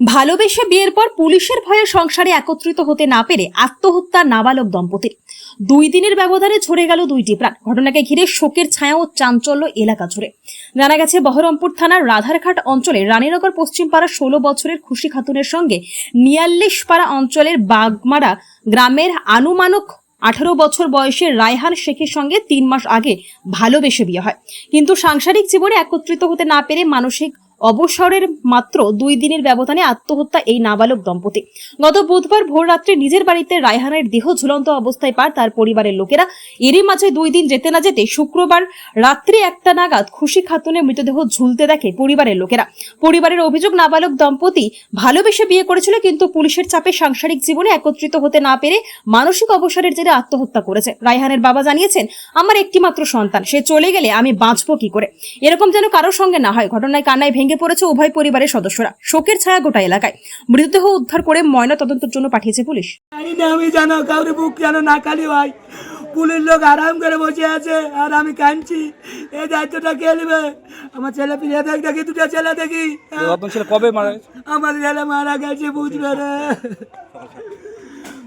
ভালোবেসে বিয়ের পর পুলিশের ভয়ে সংসারে একত্রিত হতে না পেরে আত্মহত্যা নাবালক দম্পতির। দুই দিনের ব্যবধানে ঝরে গেল দুইটি প্রাণ। ঘটনাকে ঘিরে শোকের ছায়া ও চাঞ্চল্য এলাকা জুড়ে। জানা গেছে, বহরমপুর থানার রাধারঘাট অঞ্চলে রানীনগর পশ্চিমপাড়া ষোলো বছরের খুশি খাতুনের সঙ্গে নিয়াল্লিশপাড়া অঞ্চলের বাগমারা গ্রামের আনুমানক আঠারো বছর বয়সের রায়হান শেখের সঙ্গে তিন মাস আগে ভালোবেসে বিয়ে হয়। কিন্তু সাংসারিক জীবনে একত্রিত হতে না পেরে মানসিক অবসরের মাত্র দুই দিনের ব্যবধানে আত্মহত্যা এই নাবালক দম্পতি। গত বুধবার ভোর রাত্রে নিজের বাড়িতে রায়হানের দেহ ঝুলন্ত অবস্থায় পার তার পরিবারের লোকেরা। এরই মাঝে দুই দিন যেতে না যেতে শুক্রবার রাত্রি একটা নাগাদ খুশি খাতুনের মৃতদেহ ঝুলতে দেখে পরিবারের লোকেরা। পরিবারের অভিযোগ, নাবালক দম্পতি ভালোবেসে বিয়ে করেছিল কিন্তু পুলিশের চাপে সাংসারিক জীবনে একত্রিত হতে না পেরে মানসিক অবসরের জেরে আত্মহত্যা করেছে। রায়হানের বাবা জানিয়েছেন, আমার একটি মাত্র সন্তান, সে চলে গেলে আমি বাঁচবো কি করে? এরকম যেন কারোর সঙ্গে না হয়। ঘটনায় কান্নায় ভেঙে পড়েছে উভয় পরিবারের সদস্যরা। শোকের ছায়া গোটা এলাকায়। মৃতদেহ উদ্ধার করে ময়না তদন্তের জন্য পাঠিয়েছে পুলিশ। আমি জানো কাউরে বুক যেন না খালি হয়। পুলিশ লোক আরাম করে বসে আছে আর আমি কাঁদছি। এই দায়িত্বটা কে নেবে? আমার ছেলে ফিরে দেখ দেখি দুটা ছেলে দেখি। রতন ছেলে কবে মারা আমার ছেলে মারা গেছে বুঝবারে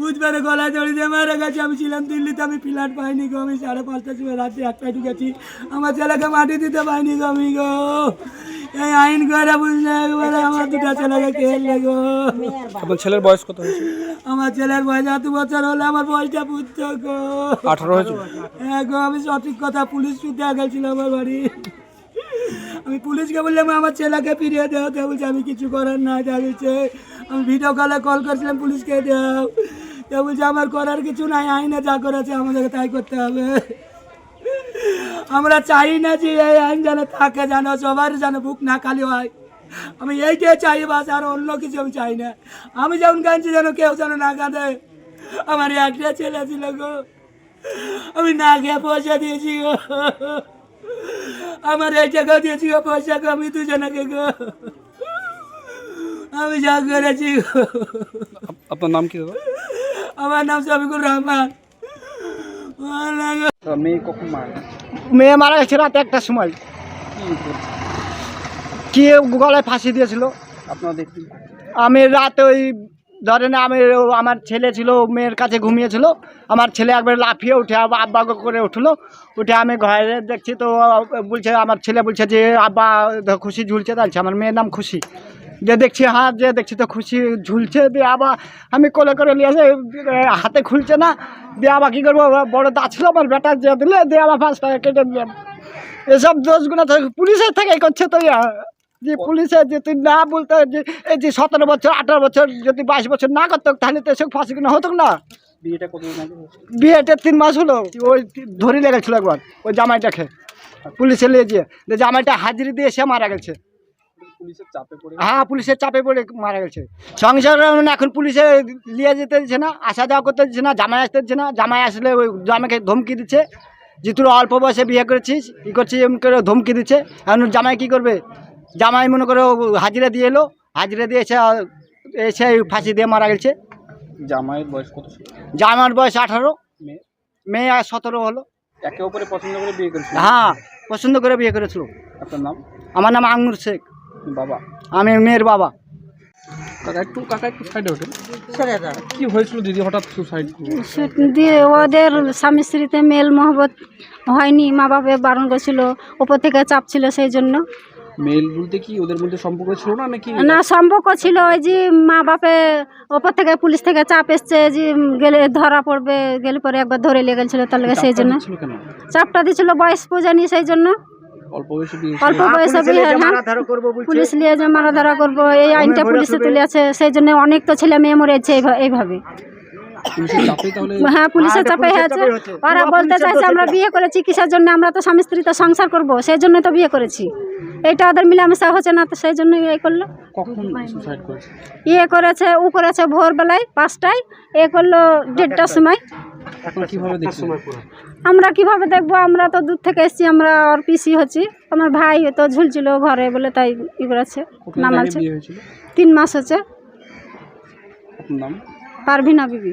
বুঝবারে গলায় দড়ি দিয়ে মারা গেছে। আমি ছিলাম দিল্লিতে আমি ফ্ল্যাট পাইনি গো। আমি সাড়ে পাঁচটার সময় রাত্রে একটায় ঢুকেছি। আমার ছেলেকে মাটি দিতে পাইনি গো আমি গো। এই আইন করে বুঝলে একবারে আমার দুটা ছেলেকে খেললে গো আপনার ছেলের বয়স কত হয়েছে? আমার ছেলের বয়স এত বছর হলে আমার বয়সটা বুঝতো গো। আঠারো হয়েছে? হ্যাঁ গো আমি সঠিক কথা পুলিশ ছুটে গেছিল আমার বাড়ি। আমি পুলিশকে বললাম আমার ছেলেকে ফিরিয়ে দেও। তো বলছে আমি কিছু করার না যা বলছে আমি ভিডিও কলে কল করেছিলাম পুলিশকে দেও। তো বলছে আমার করার কিছু নাই আইনে যা করেছে আমাদেরকে তাই করতে হবে। আমরা চাই না যে এই আইন যেন থাকে যেন সবার যেন বুক না খালি হয়। আমি এইটাই চাই বাস আর অন্য কিছু আমি চাই না। আমি যেমন কাঁদছি যেন কেউ যেন না কাঁদে। আমার একটা ছেলে ছিল গো। আমি না খেয়ে পয়সা দিয়েছি গো। আমার এই টাকা দিয়েছি গো পয়সা গো আমি দুজনকে গো। আমি যা করেছি গো। আপনার নাম কি আমার নাম শফিকুর রহমান। মেয়ে কখন মারা মেয়ে মারা গেছে রাত একটার সময়। কি গলায় ফাঁসি দিয়েছিল। আমি রাতে ওই ধরেন আমি আমার ছেলে ছিল মেয়ের কাছে ঘুমিয়েছিল। আমার ছেলে একবার লাফিয়ে উঠে আব্বা করে উঠল। উঠে আমি ঘরে দেখছি তো বলছে আমার ছেলে বলছে যে আব্বা খুশি ঝুলছে তালছে আমার মেয়ের নাম খুশি। যে দেখছি হ্যাঁ যে দেখছি তো খুশি ঝুলছে দিয়ে আবার আমি কোলে করে নিয়ে আসে হাতে খুলছে না দিয়ে আবার কী করব বড় দা ছিল আমার বেটা যে দিলে দিয়ে আবার পাঁচ টাকা কেটে দিলাম এসব দোষগুলো পুলিশের থেকে করছে তো। যে পুলিশের যে তুই না বলতে যে এই যে সতেরো বছর আঠারো বছর যদি বাইশ বছর না করতো তাহলে তো এসব ফাঁসি কিনা হতো না বিয়েটা তিন মাস হলো ওই ধরি লেগেছিল একবার ওই জামাইটাকে পুলিশে নিয়ে গিয়ে যে জামাইটা হাজিরি দিয়ে সে মারা গেছে পুলিশের চাপে পড়ে হ্যাঁ পুলিশের চাপে পড়ে মারা গেছে। সংসার এখন পুলিশে নিয়ে যেতে দিচ্ছে না আসা যাওয়া করতে দিচ্ছে না জামাই আসতে দিচ্ছে না জামাই আসলে ওই জামাইকে ধমকি দিচ্ছে। যে তুই অল্প বয়সে বিয়ে করেছিস ই করছিস এমন করে ধমকি দিচ্ছে। এখন জামাই কি করবে? জামাই মনে করে হাজিরা দিয়ে এলো হাজিরা দিয়ে এসে এসে ফাঁসি দিয়ে মারা গেছে। জামাইয়ের বয়স কত জামার বয়স আঠারো মেয়ে মেয়ে আর সতেরো হলো। একে অপরে পছন্দ করে বিয়ে করেছিল? হ্যাঁ পছন্দ করে বিয়ে করেছিল। আপনার নাম? আমার নাম আঙ্গুর শেখ। বাবা। আমি মেয়ের বাবা। কাকা একটু কাকা একটু সাইডে ওঠেন। কি হয়েছিল দিদি হঠাৎ সুসাইড দিয়ে ওদের স্বামী স্ত্রীতে মেল মহব্বত হয়নি মা বাপে বারণ করেছিল ওপর থেকে চাপ ছিল সেই জন্য। মেল বলতে কি ওদের মধ্যে সম্পর্ক ছিল না নাকি? না সম্পর্ক ছিল ওই যে মা বাপে ওপর থেকে পুলিশ থেকে চাপ এসছে যে গেলে ধরা পড়বে গেলে পরে একবার ধরে লেগে গেছিল তার লেগে সেই জন্য। চাপটা দিয়েছিল বয়স পূজানি সেই জন্য। অল্প বয়সে অল্প হ্যাঁ, বয়সে বিয়ে পুলিশ নিয়ে যে মারা ধরা করব এই আইনটা পুলিশে তুলে আছে সেই জন্য অনেক তো ছেলে মেয়ে মরেছে এইভা- এইভাবে। হ্যাঁ পুলিশের চাপে হচ্ছে। ওরা বলতে চাইছে আমরা বিয়ে করেছি কিসের জন্য আমরা তো স্বামী স্ত্রী তো সংসার করব? সেই জন্য তো বিয়ে করেছি। এটা ওদের মিলামেশা হচ্ছে না তো সেই জন্য ইয়ে করল। করেছে? ইয়ে করেছে ও করেছে ভোরবেলায় পাঁচটায় এ করল দেড়টার সময়। আমরা কীভাবে দেখব? আমরা তো দূর থেকে এসছি আমরা ওর পিসি হচ্ছি। আমার ভাই তো ঝুলছিল ঘরে বলে তাই ই করেছে নামালছে তিন মাস হচ্ছে। আপনার নাম? পারভিনা বিবি।